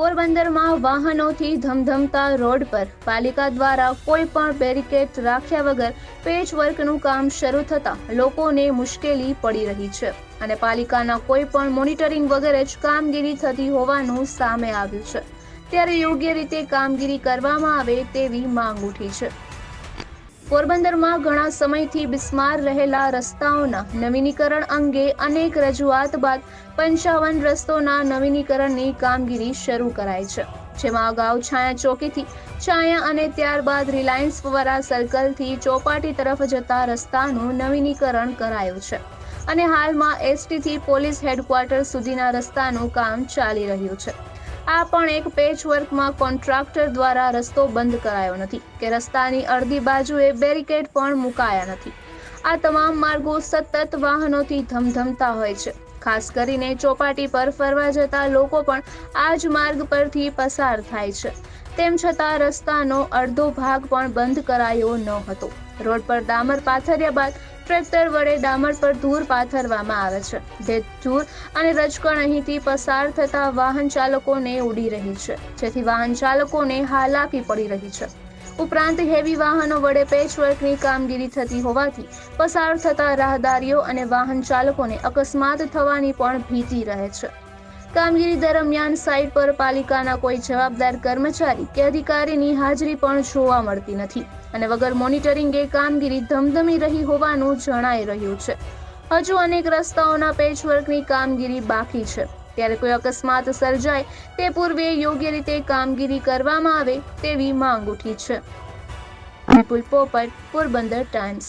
પોરબંદરમાં વાહનોથી ધમધમતા રોડ પર પાલિકા દ્વારા કોઈ પણ બેરિકેડ રાખ્યા વગર પેચવર્કનું કામ શરૂ થતાં લોકોને મુશ્કેલી પડી રહી છે અને પાલિકાના કોઈ પણ મોનિટરિંગ વગર જ કામગીરી થતી હોવાનું સામે આવ્યું છે. ત્યારે યોગ્ય રીતે કામગીરી કરવામાં આવે તેવી માંગ ઉઠી છે. પોરબંદરમાં ઘણા સમયથી બિસ્માર રહેલા રસ્તાઓના નવીનીકરણ અંગે અનેક રજૂઆત બાદ પંચાવન રસ્તોના નવીનીકરણની કામગીરી શરૂ કરાઈ છે. જેમાં અગાઉ છાયા ચોકીથી છાયા અને ત્યારબાદ રિલાયન્સ વરા સર્કલથી ચોપાટી તરફ જતા રસ્તાનું નવીનીકરણ કરાયું છે અને હાલમાં એસટીથી પોલીસ હેડક્વાર્ટર સુધીના રસ્તાનું કામ ચાલી રહ્યું છે. આ પણ એક પેચવર્કમાં કોન્ટ્રાક્ટર દ્વારા રસ્તો બંધ કરાયો નથી કે રસ્તાની અડધી બાજુએ બેરિકેડ પણ મુકાયા નથી. આ તમામ માર્ગો સતત વાહનોથી ધમધમતા હોય છે. ખાસ કરીને ચોપાટી પર ફરવા જતા લોકો પણ આ જ માર્ગ પરથી પસાર થાય છે. તેમ છતાં રસ્તાનો અડધો ભાગ પણ બંધ કરાયો ન હતો. રોડ પર ડામર પાથર્યા બાદ ટ્રેક્ટર વડે ડામર પર ધૂળ પાથરવામાં આવે છે. જે ધૂળ અને રજકણ અહીંથી પસાર થતા વાહન ચાલકોને ઉડી રહી છે. જેથી વાહન ચાલકોને હાલાકી પડી રહી છે. ઉપરાંત હેવી વાહનો વડે પેચવર્કની કામગીરી થતી હોવાથી પસાર થતા રાહદારીઓ અને વાહન ચાલકોને અકસ્માત થવાની પણ ભીતિ રહે છે. કામગીરી દરમિયાન સાઇટ પર પાલિકાના કોઈ જવાબદાર કર્મચારી કે અધિકારીની હાજરી પણ જોવા મળતી નથી. અને વગર મોનિટરિંગે કામગીરી ધમધમી રહી હોવાનું જણાઈ રહ્યું છે. હજુ અનેક રસ્તાઓના પેચવર્કની કામગીરી બાકી છે. ત્યારે કોઈ અકસ્માત સર્જાય તે પૂર્વે યોગ્ય રીતે કામગીરી કરવામાં આવે તેવી માંગ ઉઠી છે. પોપટ, પોરબંદર ટાઈમ્સ.